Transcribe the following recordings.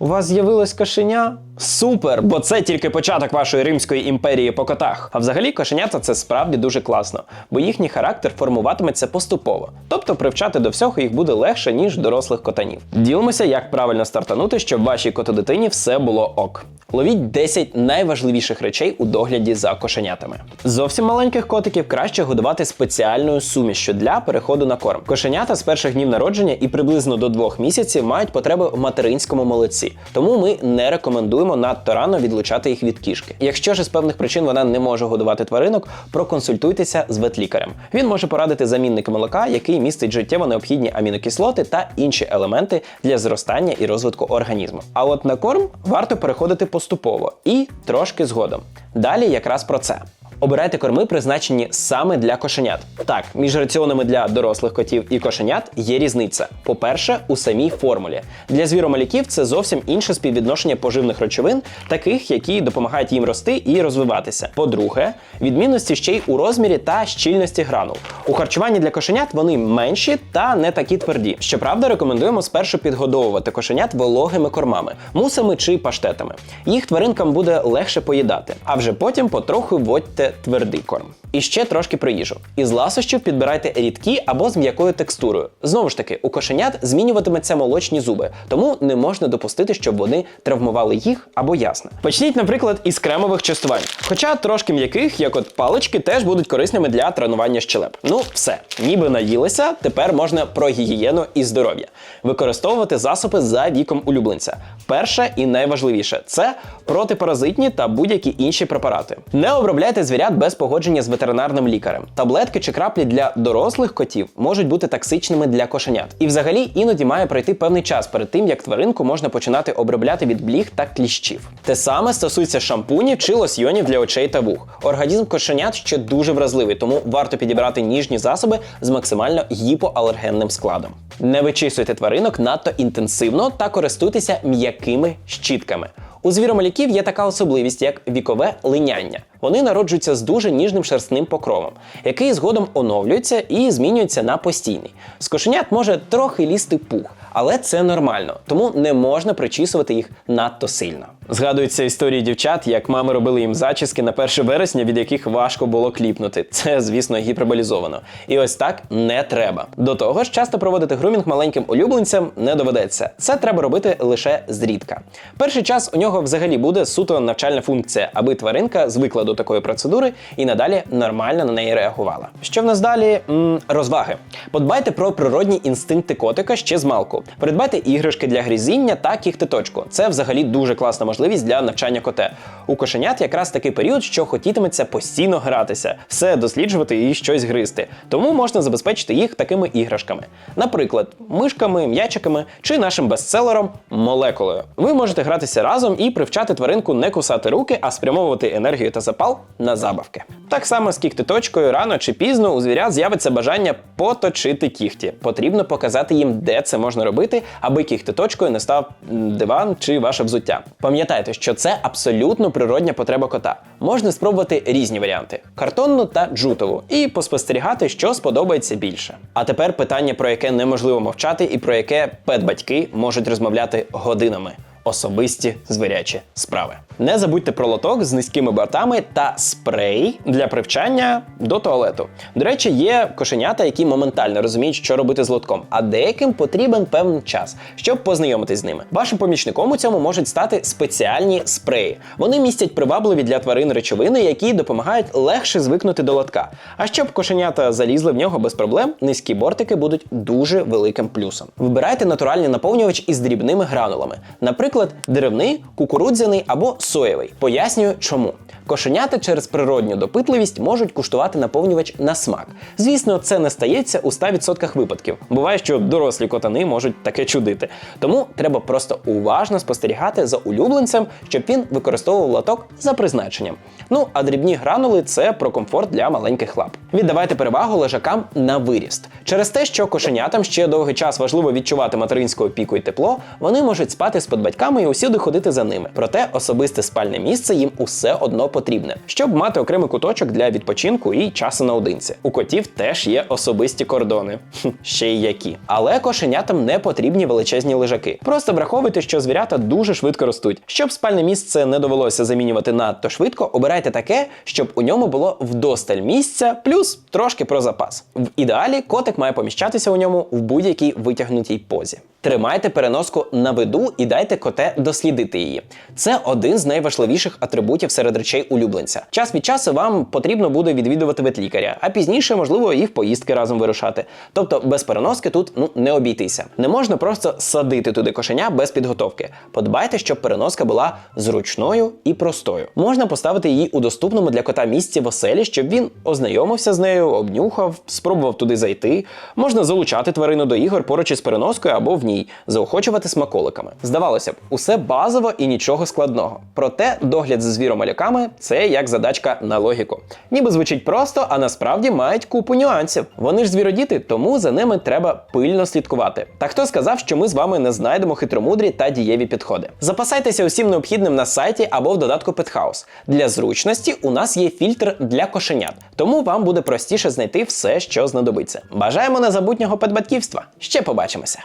У вас з'явилось кошеня? Супер! Бо це тільки початок вашої римської імперії по котах. А взагалі кошенята це справді дуже класно, бо їхній характер формуватиметься поступово. Тобто привчати до всього їх буде легше, ніж дорослих котанів. Ділимося, як правильно стартанути, щоб вашій котодитині все було ок. Ловіть 10 найважливіших речей у догляді за кошенятами. Зовсім маленьких котиків краще годувати спеціальною сумішшю для переходу на корм. Кошенята з перших днів народження і приблизно до двох місяців мають потреби в материнському молоці, тому ми не рекомендуємо надто рано відлучати їх від кішки. Якщо ж з певних причин вона не може годувати тваринок, проконсультуйтеся з ветлікарем. Він може порадити замінник молока, який містить життєво необхідні амінокислоти та інші елементи для зростання і розвитку організму. А от на корм варто переходити поступово і трошки згодом. Далі якраз про це. Обирайте корми, призначені саме для кошенят. Так, між раціонами для дорослих котів і кошенят є різниця. По-перше, у самій формулі. Для звіромаляків це зовсім інше співвідношення поживних речовин, таких, які допомагають їм рости і розвиватися. По-друге, відмінності ще й у розмірі та щільності гранул. У харчуванні для кошенят вони менші та не такі тверді. Щоправда, рекомендуємо спершу підгодовувати кошенят вологими кормами, мусами чи паштетами. Їх тваринкам буде легше поїдати, а вже потім потроху вводьте твердий корм. І ще трошки про їжу. Із ласощів підбирайте рідкі або з м'якою текстурою. Знову ж таки, у кошенят змінюватимуться молочні зуби, тому не можна допустити, щоб вони травмували їх або ясна. Почніть, наприклад, із кремових частувань. Хоча трошки м'яких, як от палички, теж будуть корисними для тренування щелеп. Ну, все, ніби наїлися, тепер можна про гігієну і здоров'я. Використовувати засоби за віком улюбленця. Перше і найважливіше це протипаразитні та будь-які інші препарати. Не обробляйте звірят без погодження з ветеринарним лікарем. Таблетки чи краплі для дорослих котів можуть бути токсичними для кошенят. І взагалі іноді має пройти певний час перед тим, як тваринку можна починати обробляти від бліг та кліщів. Те саме стосується шампунів чи лосьйонів для очей та вух. Організм кошенят ще дуже вразливий, тому варто підібрати ніжні засоби з максимально гіпоалергенним складом. Не вичисуйте тваринок надто інтенсивно та користуйтеся м'якими щітками. У звіромаляків є така особливість, як вікове линяння. Вони народжуються з дуже ніжним шерстним покровом, який згодом оновлюється і змінюється на постійний. З кошенят може трохи лізти пух, але це нормально, тому не можна причісувати їх надто сильно. Згадуються історії дівчат, як мами робили їм зачіски на 1 вересня, від яких важко було кліпнути. Це, звісно, гіперболізовано. І ось так не треба. До того ж, часто проводити грумінг маленьким улюбленцям не доведеться. Це треба робити лише зрідка. Перший час у нього взагалі буде суто навчальна функція, аби тваринка звикла до такої процедури і надалі нормально на неї реагувала. Що в нас далі? М, розваги. Подбайте про природні інстинкти котика ще з малку. Придбайте іграшки для грізіння та кіхтиточку. Це взагалі дуже класна можливість для навчання коте. У кошенят якраз такий період, що хотітиметься постійно гратися, все досліджувати і щось гризти. Тому можна забезпечити їх такими іграшками. Наприклад, мишками, м'ячиками чи нашим бестселером молекулою. Ви можете гратися разом і привчати тваринку не кусати руки, а спрямовувати енергію та запал на забавки. Так само з кіхтиточкою рано чи пізно у звірят з'явиться бажання поточити кіхті. Потрібно показати їм, де це можна робити, аби кіхтиточкою не став диван чи ваше взуття. Пам'ятайте, що це абсолютно природня потреба кота. Можна спробувати різні варіанти: картонну та джутову, і поспостерігати, що сподобається більше. А тепер питання, про яке неможливо мовчати, і про яке педбатьки можуть розмовляти годинами. Особисті звірячі справи. Не забудьте про лоток з низькими бортами та спрей для привчання до туалету. До речі, є кошенята, які моментально розуміють, що робити з лотком, а деяким потрібен певний час, щоб познайомитись з ними. Вашим помічником у цьому можуть стати спеціальні спреї. Вони містять привабливі для тварин речовини, які допомагають легше звикнути до лотка. А щоб кошенята залізли в нього без проблем, низькі бортики будуть дуже великим плюсом. Вибирайте натуральний наповнювач із дрібними гранулами, наприклад, деревний, кукурудзяний або соєвий. Пояснюю, чому. Кошенята через природню допитливість можуть куштувати наповнювач на смак. Звісно, це не стається у 100% випадків. Буває, що дорослі котани можуть таке чудити. Тому треба просто уважно спостерігати за улюбленцем, щоб він використовував лоток за призначенням. Ну а дрібні гранули це про комфорт для маленьких лап. Віддавайте перевагу лежакам на виріст. Через те, що кошенятам ще довгий час важливо відчувати материнську опіку і тепло, вони можуть спати з подбатьками і усюди ходити за ними. Проте особисте спальне місце їм усе одно потрібно потрібне, щоб мати окремий куточок для відпочинку і часу наодинці. У котів теж є особисті кордони, ще й які. Але кошенятам не потрібні величезні лежаки. Просто враховуйте, що звірята дуже швидко ростуть. Щоб спальне місце не довелося замінювати надто швидко, обирайте таке, щоб у ньому було вдосталь місця, плюс трошки про запас. В ідеалі котик має поміщатися у ньому в будь-якій витягнутій позі. Тримайте переноску на виду і дайте коте дослідити її. Це один з найважливіших атрибутів серед речей улюбленця. Час від часу вам потрібно буде відвідувати ветлікаря, а пізніше, можливо, і в поїздки разом вирушати. Тобто без переноски тут ну не обійтися. Не можна просто садити туди кошеня без підготовки. Подбайте, щоб переноска була зручною і простою. Можна поставити її у доступному для кота місці в оселі, щоб він ознайомився з нею, обнюхав, спробував туди зайти. Можна залучати тварину до ігор поруч із переноскою або в ній, заохочувати смаколиками. Здавалося б, усе базово і нічого складного. Проте догляд за звіромаляками це як задачка на логіку. Ніби звучить просто, а насправді мають купу нюансів. Вони ж звіродіти, тому за ними треба пильно слідкувати. Та хто сказав, що ми з вами не знайдемо хитромудрі та дієві підходи? Запасайтеся усім необхідним на сайті або в додатку Pethouse. Для зручності у нас є фільтр для кошенят, тому вам буде простіше знайти все, що знадобиться. Бажаємо незабутнього педбатківства. Ще побачимося!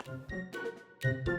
Thank you.